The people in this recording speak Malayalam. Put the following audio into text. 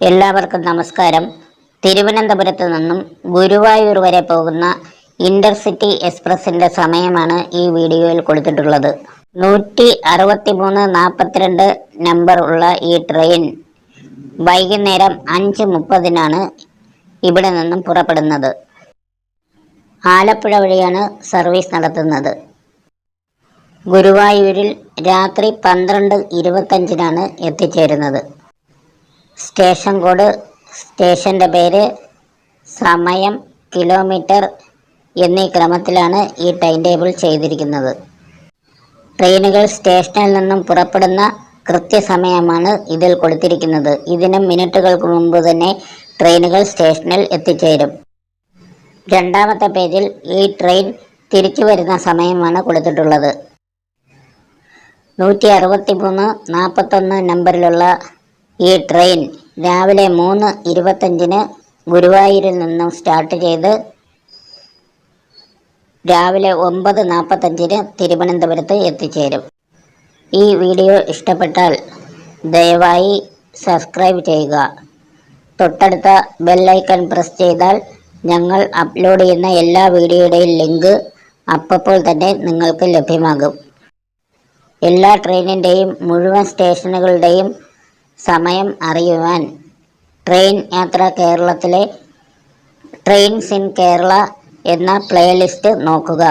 എല്ലാവർക്കും നമസ്കാരം. തിരുവനന്തപുരത്ത് നിന്നും ഗുരുവായൂർ വരെ പോകുന്ന ഇന്റർസിറ്റി എക്സ്പ്രസിന്റെ സമയമാണ് ഈ വീഡിയോയിൽ കൊടുത്തിട്ടുള്ളത്. നൂറ്റി അറുപത്തി മൂന്ന് നാൽപ്പത്തിരണ്ട് നമ്പർ ഉള്ള ഈ ട്രെയിൻ വൈകുന്നേരം അഞ്ച് മുപ്പതിനാണ് ഇവിടെ നിന്നും പുറപ്പെടുന്നത്. ആലപ്പുഴ വഴിയാണ് സർവീസ് നടത്തുന്നത്. ഗുരുവായൂരിൽ രാത്രി പന്ത്രണ്ട് ഇരുപത്തഞ്ചിനാണ് എത്തിച്ചേരുന്നത്. സ്റ്റേഷൻ കോഡ് സ്റ്റേഷന്റെ പേര് സമയം കിലോമീറ്റർ എന്നീ ക്രമത്തിലാണ് ഈ ടൈം ടേബിൾ ചെയ്തിരിക്കുന്നത്. ട്രെയിനുകൾ സ്റ്റേഷനിൽ നിന്നും പുറപ്പെടുന്ന കൃത്യസമയമാണ് ഇതിൽ കൊടുത്തിരിക്കുന്നത്. ഇതിനും മിനിറ്റുകൾക്ക് മുമ്പ് തന്നെ ട്രെയിനുകൾ സ്റ്റേഷനിൽ എത്തിച്ചേരും. രണ്ടാമത്തെ പേജിൽ ഈ ട്രെയിൻ തിരിച്ചു വരുന്ന സമയമാണ് കൊടുത്തിട്ടുള്ളത്. നൂറ്റി അറുപത്തി മൂന്ന് നാൽപ്പത്തൊന്ന് നമ്പറിലുള്ള ഈ ട്രെയിൻ രാവിലെ മൂന്ന് ഇരുപത്തഞ്ചിന് ഗുരുവായൂരിൽ നിന്നും സ്റ്റാർട്ട് ചെയ്ത് രാവിലെ ഒമ്പത് നാൽപ്പത്തഞ്ചിന് തിരുവനന്തപുരത്ത് എത്തിച്ചേരും. ഈ വീഡിയോ ഇഷ്ടപ്പെട്ടാൽ ദയവായി സബ്സ്ക്രൈബ് ചെയ്യുക. തൊട്ടടുത്ത ബെല്ലൈക്കൺ പ്രസ് ചെയ്താൽ ഞങ്ങൾ അപ്ലോഡ് ചെയ്യുന്ന എല്ലാ വീഡിയോയുടെയും ലിങ്ക് അപ്പോൾ തന്നെ നിങ്ങൾക്ക് ലഭ്യമാകും. എല്ലാ ട്രെയിനിന്റെയും മുഴുവൻ സ്റ്റേഷനുകളുടെയും സമയം അറിയുവാൻ. ട്രെയിൻ യാത്ര കേരളത്തിലെ ട്രെയിൻസ് ഇൻ കേരള എന്ന പ്ലേലിസ്റ്റ് നോക്കുക.